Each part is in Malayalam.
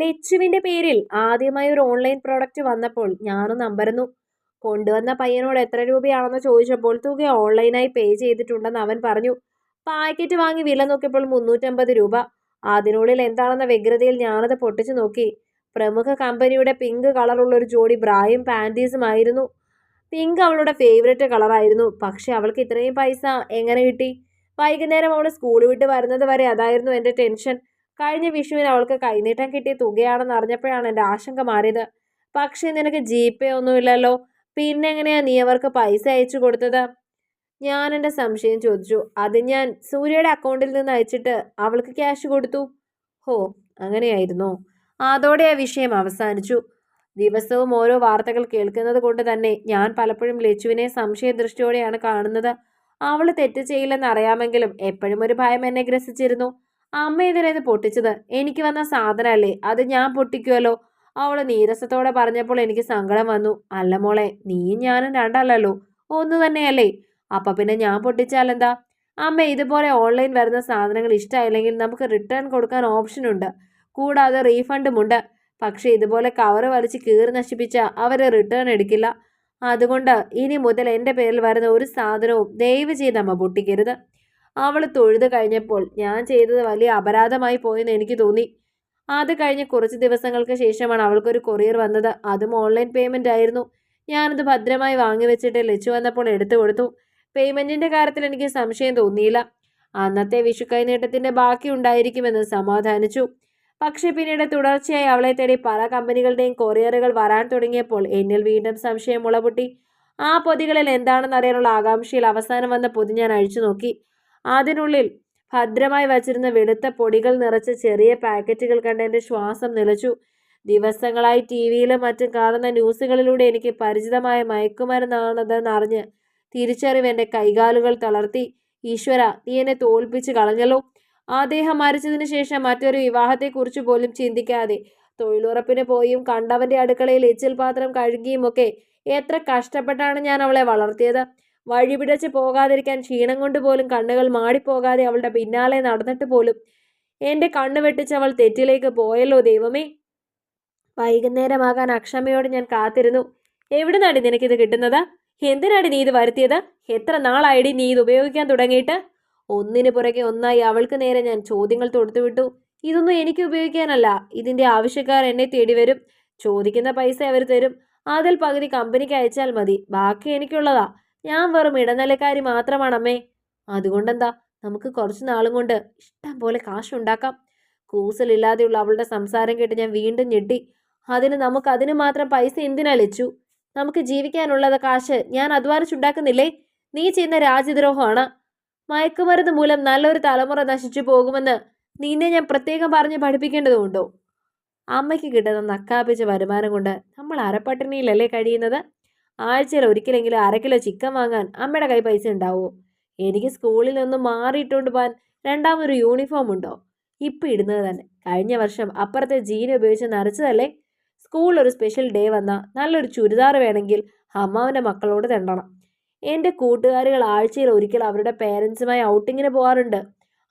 ലച്ചുവിന്റെ പേരിൽ ആദ്യമായി ഒരു ഓൺലൈൻ പ്രോഡക്റ്റ് വന്നപ്പോൾ ഞാനും നമ്പരുന്നു. കൊണ്ടുവന്ന പയ്യനോട് എത്ര രൂപയാണെന്ന് ചോദിച്ചപ്പോൾ തുക ഓൺലൈനായി പേ ചെയ്തിട്ടുണ്ടെന്ന് അവൻ പറഞ്ഞു. പാക്കറ്റ് വാങ്ങി വില നോക്കിയപ്പോൾ മുന്നൂറ്റമ്പത് രൂപ. അതിനുള്ളിൽ എന്താണെന്ന വ്യഗ്രതയിൽ ഞാനത് പൊട്ടിച്ചു നോക്കി. പ്രമുഖ കമ്പനിയുടെ പിങ്ക് കളറുള്ള ഒരു ജോഡി ബ്രായും പാന്റീസും ആയിരുന്നു. പിങ്ക് അവളുടെ ഫേവറേറ്റ് കളറായിരുന്നു പക്ഷെ അവൾക്ക് ഇത്രയും പൈസ എങ്ങനെ കിട്ടി? വൈകുന്നേരം അവൾ സ്കൂൾ വിട്ട് വരുന്നത് വരെ അതായിരുന്നു എന്റെ ടെൻഷൻ കഴിഞ്ഞ വിഷുവിന് അവൾക്ക് കൈനീട്ടം കിട്ടിയ തുകയാണെന്ന് അറിഞ്ഞപ്പോഴാണ് എന്റെ ആശങ്ക മാറിയത്. പക്ഷേ നിനക്ക് ജി പേ ഒന്നുമില്ലല്ലോ. പിന്നെ എങ്ങനെയാ നീ അവർക്ക് പൈസ അയച്ചു കൊടുത്തത്? ഞാൻ എന്റെ സംശയം ചോദിച്ചു. അത് ഞാൻ സൂര്യയുടെ അക്കൗണ്ടിൽ നിന്ന് അയച്ചിട്ട് അവൾക്ക് ക്യാഷ് കൊടുത്തു? ഹോ അങ്ങനെയായിരുന്നു. അതോടെ ആ വിഷയം അവസാനിച്ചു. ദിവസവും ഓരോ വാർത്തകൾ കേൾക്കുന്നത് കൊണ്ട് തന്നെ ഞാൻ പലപ്പോഴും ലച്ചുവിനെ സംശയദൃഷ്ടിയോടെയാണ് കാണുന്നത്. അവൾ തെറ്റ് ചെയ്യില്ലെന്ന് അറിയാമെങ്കിലും എപ്പോഴും ഒരു ഭയം എന്നെ ഗ്രസിച്ചിരുന്നു. അമ്മ ഇതിനത് പൊട്ടിച്ചത് എനിക്ക് വന്ന സാധനമല്ലേ അത് ഞാൻ പൊട്ടിക്കുമല്ലോ അവൾ നീരസത്തോടെ പറഞ്ഞപ്പോൾ എനിക്ക് സങ്കടം വന്നു. അല്ല മോളെ നീയും ഞാനും രണ്ടല്ലല്ലോ. ഒന്നു തന്നെയല്ലേ. അപ്പൊ പിന്നെ ഞാൻ പൊട്ടിച്ചാലെന്താ? അമ്മ ഇതുപോലെ ഓൺലൈൻ വരുന്ന സാധനങ്ങൾ ഇഷ്ടമായില്ലെങ്കിൽ നമുക്ക് റിട്ടേൺ കൊടുക്കാൻ ഓപ്ഷൻ ഉണ്ട്. കൂടാതെ റീഫണ്ടുമുണ്ട് പക്ഷേ ഇതുപോലെ കവറ് വലിച്ച് കീറി നശിപ്പിച്ച അവർ റിട്ടേൺ എടുക്കില്ല. അതുകൊണ്ട് ഇനി മുതൽ എന്റെ പേരിൽ വരുന്ന ഒരു സാധനവും ദയവ് ചെയ്ത് അമ്മ പൊട്ടിക്കരുത്. അവൾ തൊഴുത് കഴിഞ്ഞപ്പോൾ ഞാൻ ചെയ്തത് വലിയ അപരാധമായി പോയെന്ന് എനിക്ക് തോന്നി. അത് കഴിഞ്ഞ് കുറച്ച് ദിവസങ്ങൾക്ക് ശേഷമാണ് അവൾക്കൊരു കൊറിയർ വന്നത്. അതും ഓൺലൈൻ പേയ്മെന്റ് ആയിരുന്നു. ഞാനത് ഭദ്രമായി വാങ്ങി വെച്ചിട്ട് ലച്ചു വന്നപ്പോൾ എടുത്തു കൊടുത്തു. പേയ്മെന്റിന്റെ കാര്യത്തിൽ എനിക്ക് സംശയം തോന്നിയില്ല. അന്നത്തെ വിഷു കൈനീട്ടത്തിന്റെ ബാക്കി ഉണ്ടായിരിക്കുമെന്ന് സമാധാനിച്ചു. പക്ഷേ പിന്നീട് തുടർച്ചയായി അവളെ തേടി പല കമ്പനികളുടെയും കൊറിയറുകൾ വരാൻ തുടങ്ങിയപ്പോൾ എന്നിൽ വീണ്ടും സംശയം മുളപൊട്ടി. ആ പൊതികളിൽ എന്താണെന്ന് അറിയാനുള്ള ആകാംക്ഷയിൽ അവസാനം വന്ന പൊതി ഞാൻ അഴിച്ചു നോക്കി. അതിനുള്ളിൽ ഭദ്രമായി വച്ചിരുന്ന വെളുത്ത പൊടികൾ നിറച്ച ചെറിയ പാക്കറ്റുകൾ കണ്ട് എന്റെ ശ്വാസം നിലച്ചു. ദിവസങ്ങളായി ടി വിയിലും മറ്റും കാണുന്ന ന്യൂസുകളിലൂടെ എനിക്ക് പരിചിതമായ മയക്കുമരുന്നാണതെന്ന് അറിഞ്ഞ് തിരിച്ചറിവ് എന്റെ കൈകാലുകൾ തളർത്തി. ഈശ്വര നീ എന്നെ തോൽപ്പിച്ച് കളഞ്ഞല്ലോ. അദ്ദേഹം മരിച്ചതിന് ശേഷം മറ്റൊരു വിവാഹത്തെക്കുറിച്ച് പോലും ചിന്തിക്കാതെ. തൊഴിലുറപ്പിന് പോയും കണ്ടവന്റെ അടുക്കളയിൽ എച്ചിൽ പാത്രം കഴുകിയും ഒക്കെ എത്ര കഷ്ടപ്പെട്ടാണ് ഞാൻ അവളെ വളർത്തിയത്. വഴിപിടച്ച് പോകാതിരിക്കാൻ ക്ഷീണം കൊണ്ട് പോലും കണ്ണുകൾ മാടിപ്പോകാതെ അവളുടെ പിന്നാലെ നടന്നിട്ട് പോലും എന്റെ കണ്ണ് അവൾ തെറ്റിലേക്ക് പോയല്ലോ ദൈവമേ. വൈകുന്നേരമാകാൻ അക്ഷമയോട് ഞാൻ കാത്തിരുന്നു. എവിടുന്നാടി നിനക്കിത് കിട്ടുന്നത്? എന്തിനാടി നീ ഇത് വരുത്തിയത്? എത്ര നാളായിടി നീ ഇത് ഉപയോഗിക്കാൻ തുടങ്ങിയിട്ട്? ഒന്നിനു പുറകെ ഒന്നായി അവൾക്ക് നേരെ ഞാൻ ചോദ്യങ്ങൾ തൊടുത്തുവിട്ടു ഇതൊന്നും എനിക്ക് ഉപയോഗിക്കാനല്ല. ഇതിന്റെ ആവശ്യക്കാർ എന്നെ തേടി വരും. ചോദിക്കുന്ന പൈസ അവർ തരും. അതിൽ പകുതി കമ്പനിക്ക് അയച്ചാൽ മതി. ബാക്കി എനിക്കുള്ളതാ. ഞാൻ വെറും ഇടനിലക്കാരി മാത്രമാണമ്മേ. അതുകൊണ്ടെന്താ നമുക്ക് കുറച്ച് നാളും കൊണ്ട് ഇഷ്ടം പോലെ കാശുണ്ടാക്കാം. കൂസലില്ലാതെയുള്ള അവളുടെ സംസാരം കേട്ട് ഞാൻ വീണ്ടും ഞെട്ടി. അതിന് നമുക്ക് അതിന് മാത്രം പൈസ എന്തിനാ ലച്ചു? നമുക്ക് ജീവിക്കാനുള്ളത് കാശ് ഞാൻ അധ്വാനിച്ചുണ്ടാക്കുന്നില്ലേ? നീ ചെയ്യുന്ന രാജ്യദ്രോഹമാണ്. മയക്കുമരുന്ന് മൂലം നല്ലൊരു തലമുറ നശിച്ചു പോകുമെന്ന് നിന്നെ ഞാൻ പ്രത്യേകം പറഞ്ഞ് പഠിപ്പിക്കേണ്ടതുണ്ടോ? അമ്മയ്ക്ക് കിട്ടുന്ന നക്കാപ്പിച്ച വരുമാനം കൊണ്ട് നമ്മൾ അരപ്പട്ടിണിയിലല്ലേ കഴിയുന്നത്? ആഴ്ചയിൽ ഒരിക്കലെങ്കിലും അര കിലോ ചിക്കൻ വാങ്ങാൻ അമ്മയുടെ കൈ പൈസ ഉണ്ടാവോ? എനിക്ക് സ്കൂളിൽ നിന്ന് മാറിയിട്ടുകൊണ്ട് പോകാൻ രണ്ടാമൊരു യൂണിഫോം ഉണ്ടോ? ഇപ്പം ഇടുന്നത് തന്നെ. കഴിഞ്ഞ വർഷം അപ്പുറത്തെ ജീൻ ഉപയോഗിച്ച് നരച്ചതല്ലേ? സ്കൂളിൽ ഒരു സ്പെഷ്യൽ ഡേ വന്നാൽ നല്ലൊരു ചുരിദാർ വേണമെങ്കിൽ അമ്മാവന്റെ മക്കളോട് തെണ്ടണം. എന്റെ കൂട്ടുകാരികൾ ആഴ്ചയിൽ ഒരിക്കൽ അവരുടെ പേരൻസുമായി ഔട്ടിങ്ങിന് പോകാറുണ്ട്.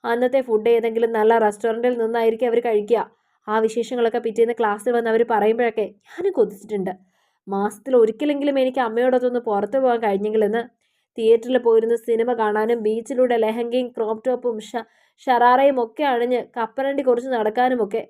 അന്നത്തെ ഫുഡ് ഏതെങ്കിലും നല്ല റെസ്റ്റോറന്റിൽ നിന്നായിരിക്കും അവർ കഴിക്കുക. ആ വിശേഷങ്ങളൊക്കെ പിറ്റേന്ന് ക്ലാസ്സിൽ വന്ന് അവർ പറയുമ്പോഴൊക്കെ ഞാനും കൊതിച്ചിട്ടുണ്ട്. മാസത്തിൽ ഒരിക്കലെങ്കിലും എനിക്ക് അമ്മയോടൊത്തൊന്ന് പുറത്തു പോകാൻ കഴിഞ്ഞെങ്കിലെന്ന് തിയേറ്ററിൽ പോയിരുന്ന് സിനിമ കാണാനും ബീച്ചിലൂടെ ലെഹങ്കയും ക്രോപ്പ് ടോപ്പും ഷ ഷറാറയും ഒക്കെ അണിഞ്ഞ് കപ്പലണ്ടി കുറച്ച് നടക്കാനുമൊക്കെ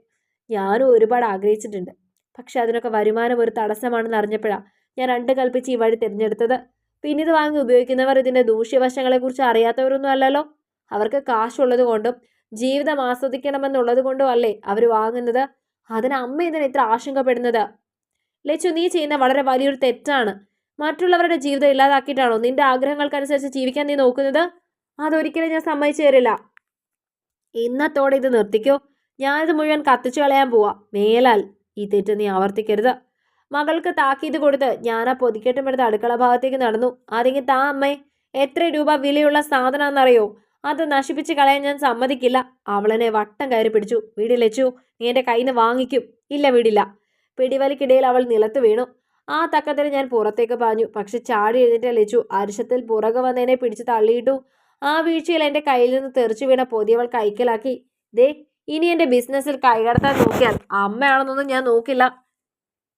ഞാനും ഒരുപാട് ആഗ്രഹിച്ചിട്ടുണ്ട്. പക്ഷെ അതിനൊക്കെ വരുമാനം ഒരു തടസ്സമാണെന്ന് അറിഞ്ഞപ്പോഴാണ് ഞാൻ രണ്ട് കൽപ്പിച്ച് ഈ വഴി തിരഞ്ഞെടുത്തത്. പിന്നെ ഇത് വാങ്ങി ഉപയോഗിക്കുന്നവർ ഇതിന്റെ ദൂഷ്യവശങ്ങളെക്കുറിച്ച് അറിയാത്തവരൊന്നും അല്ലല്ലോ. അവർക്ക് കാശുള്ളത് കൊണ്ടും ജീവിതം ആസ്വദിക്കണമെന്നുള്ളത് കൊണ്ടും അല്ലേ അവർ വാങ്ങുന്നത്? അതിന് അമ്മ ഇതിന് ഇത്ര ആശങ്കപ്പെടുന്നത്? ലച്ചു നീ ചെയ്യുന്ന വളരെ വലിയൊരു തെറ്റാണ്. മറ്റുള്ളവരുടെ ജീവിതം ഇല്ലാതാക്കിയിട്ടാണോ? നിന്റെ ആഗ്രഹങ്ങൾക്കനുസരിച്ച് ജീവിക്കാൻ നീ നോക്കുന്നത്? അതൊരിക്കലും ഞാൻ സമ്മതിച്ചു തരില്ല. ഇന്നത്തോടെ ഇത് നിർത്തിക്കോ. ഞാനിത് മുഴുവൻ കത്തിച്ചു കളയാൻ പോവാ. മേലാൽ ഈ തെറ്റ് നീ ആവർത്തിക്കരുത്. മകൾക്ക് താക്കീത് കൊടുത്ത് ഞാൻ ആ പൊതിക്കെട്ടും എടുത്ത് അടുക്കള ഭാഗത്തേക്ക് നടന്നു. അതെങ്കിൽ താ അമ്മേ. എത്ര രൂപ വിലയുള്ള സാധനമാണെന്നറിയോ അത് നശിപ്പിച്ച് കളയാൻ ഞാൻ സമ്മതിക്കില്ല. അവളെന്നെ വട്ടം കയറി പിടിച്ചു. വീടിലെച്ചു നീ എന്റെ കയ്യിൽ നിന്ന് വാങ്ങിക്കും. ഇല്ല വീടില്ല. പിടിവലിക്കിടയിൽ അവൾ നിലത്ത് വീണു. ആ തക്കത്തിന് ഞാൻ പുറത്തേക്ക് പാഞ്ഞു. പക്ഷെ ചാടി എഴുന്നേറ്റ് ലച്ചു. അരിശത്തിൽ പുറകെ വന്നതിനെ പിടിച്ച് തള്ളിയിട്ടു. ആ വീഴ്ചയിൽ എന്റെ കയ്യിൽ നിന്ന് തെറിച്ചു വീണ പൊതി അവൾ കൈക്കലാക്കി ദേ ഇനി എന്റെ ബിസിനസ്സിൽ കൈകടത്താൻ നോക്കിയാൽ അമ്മയാണെന്നൊന്നും ഞാൻ നോക്കില്ല.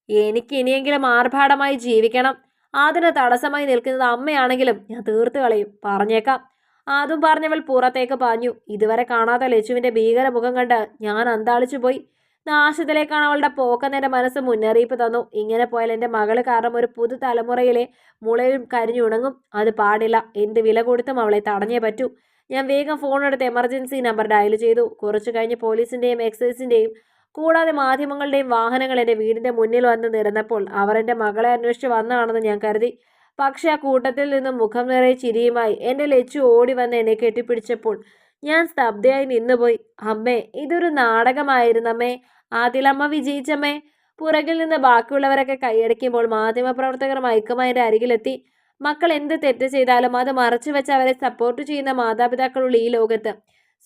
എനിക്ക് ഇനിയെങ്കിലും ആർഭാടമായി ജീവിക്കണം. അതിന് തടസ്സമായി നിൽക്കുന്നത് അമ്മയാണെങ്കിലും ഞാൻ തീർത്ത് കളയും. പറഞ്ഞേക്കാം. അതും പറഞ്ഞവൾ പുറത്തേക്ക് പാഞ്ഞു. ഇതുവരെ കാണാത്ത ലച്ചുവിന്റെ ഭീകര മുഖം കണ്ട് ഞാൻ അന്താളിച്ചു പോയി നാശത്തിലേക്കാണ് അവളുടെ പോക്കെന്ന് എന്റെ മനസ്സ് മുന്നറിയിപ്പ് തന്നു. ഇങ്ങനെ പോയാൽ എന്റെ മകൾ കാരണം ഒരു പുതു തലമുറയിലെ മുളയും കരിഞ്ഞുണങ്ങും അത് പാടില്ല. എന്ത് വില കൊടുത്തും അവളെ തടഞ്ഞേ പറ്റൂ. ഞാൻ വേഗം ഫോൺ എടുത്ത് എമർജൻസി നമ്പർ ഡയൽ ചെയ്തു. കുറച്ചു കഴിഞ്ഞ് പോലീസിന്റെയും എക്സൈസിന്റെയും കൂടാതെ മാധ്യമങ്ങളുടെയും വാഹനങ്ങൾ എന്റെ വീടിന്റെ മുന്നിൽ വന്ന് നിരന്നപ്പോൾ അവർ എന്റെ മകളെ അന്വേഷിച്ച് വന്നതാണെന്ന് ഞാൻ കരുതി. പക്ഷേ ആ കൂട്ടത്തിൽ നിന്നും മുഖം നിറയെ ചിരിയുമായി എന്റെ ലച്ചു ഓടി വന്ന് എന്നെ കെട്ടിപ്പിടിച്ചപ്പോൾ ഞാൻ സ്തബ്ധയായി നിന്നുപോയി. അമ്മേ ഇതൊരു നാടകമായിരുന്നമ്മേ. ആദിലമ്മ വിജയിച്ചമ്മേ. പുറകിൽ നിന്ന് ബാക്കിയുള്ളവരൊക്കെ കൈയടക്കുമ്പോൾ മാധ്യമപ്രവർത്തകർ മയക്കുമാരുടെ അരികിലെത്തി. മക്കൾ എന്ത് തെറ്റ് ചെയ്താലും അത് മറച്ചു വെച്ച് അവരെ സപ്പോർട്ട് ചെയ്യുന്ന മാതാപിതാക്കളുള്ള ഈ ലോകത്ത്.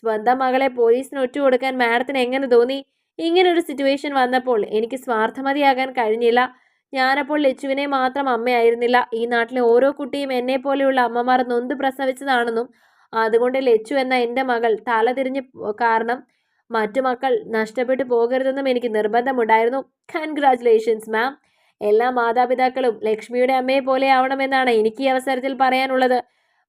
സ്വന്തം മകളെ പോലീസിന് ഒറ്റുകൊടുക്കാൻ മാഡത്തിന് എങ്ങനെ തോന്നി? ഇങ്ങനൊരു സിറ്റുവേഷൻ വന്നപ്പോൾ എനിക്ക് സ്വാർത്ഥമതിയാകാൻ കഴിഞ്ഞില്ല. ഞാനപ്പോൾ ലച്ചുവിനെ മാത്രം അമ്മയായിരുന്നില്ല. ഈ നാട്ടിലെ ഓരോ കുട്ടിയും എന്നെ പോലെയുള്ള അമ്മമാർ നൊന്ത് പ്രസവിച്ചതാണെന്നും അതുകൊണ്ട് ലച്ചു എന്ന എന്റെ മകൾ തല തിരിഞ്ഞ് കാരണം മറ്റു മക്കൾ നഷ്ടപ്പെട്ടു പോകരുതെന്നും എനിക്ക് നിർബന്ധമുണ്ടായിരുന്നു. കൺഗ്രാചുലേഷൻസ് മാം എല്ലാ മാതാപിതാക്കളും ലക്ഷ്മിയുടെ അമ്മയെ പോലെ ആവണമെന്നാണ് എനിക്ക് ഈ അവസരത്തിൽ പറയാനുള്ളത്.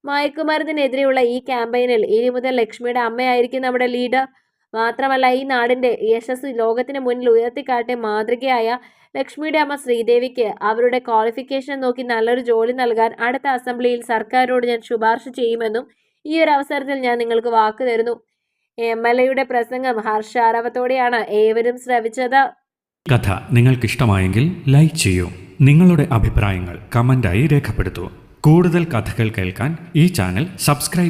മയക്കുമരുന്നിനെതിരെയുള്ള ഈ ക്യാമ്പയിനിൽ ഇനി മുതൽ ലക്ഷ്മിയുടെ അമ്മയായിരിക്കും നമ്മുടെ ലീഡർ മാത്രമല്ല ഈ നാടിന്റെ യശസ് ലോകത്തിന് മുന്നിൽ ഉയർത്തിക്കാട്ടിയ മാതൃകയായ ലക്ഷ്മിയുടെ അമ്മ ശ്രീദേവിക്ക് അവരുടെ ക്വാളിഫിക്കേഷൻ നോക്കി നല്ലൊരു ജോലി നൽകാൻ അടുത്ത അസംബ്ലിയിൽ സർക്കാരിനോട് ഞാൻ ശുപാർശ ചെയ്യുമെന്നും ഈ ഒരു അവസരത്തിൽ ഞാൻ നിങ്ങൾക്ക് വാക്ക് തരുന്നു. എം എൽ എയുടെ പ്രസംഗം ഹർഷാരവത്തോടെയാണ് ഏവരും ശ്രവിച്ചത്. കഥ നിങ്ങൾക്കിഷ്ടമായെങ്കിൽ ലൈക്ക് ചെയ്യൂ. നിങ്ങളുടെ അഭിപ്രായങ്ങൾ കമന്റായി രേഖപ്പെടുത്തൂ. കൂടുതൽ കഥകൾ കേൾക്കാൻ ഈ ചാനൽ സബ്സ്ക്രൈബ്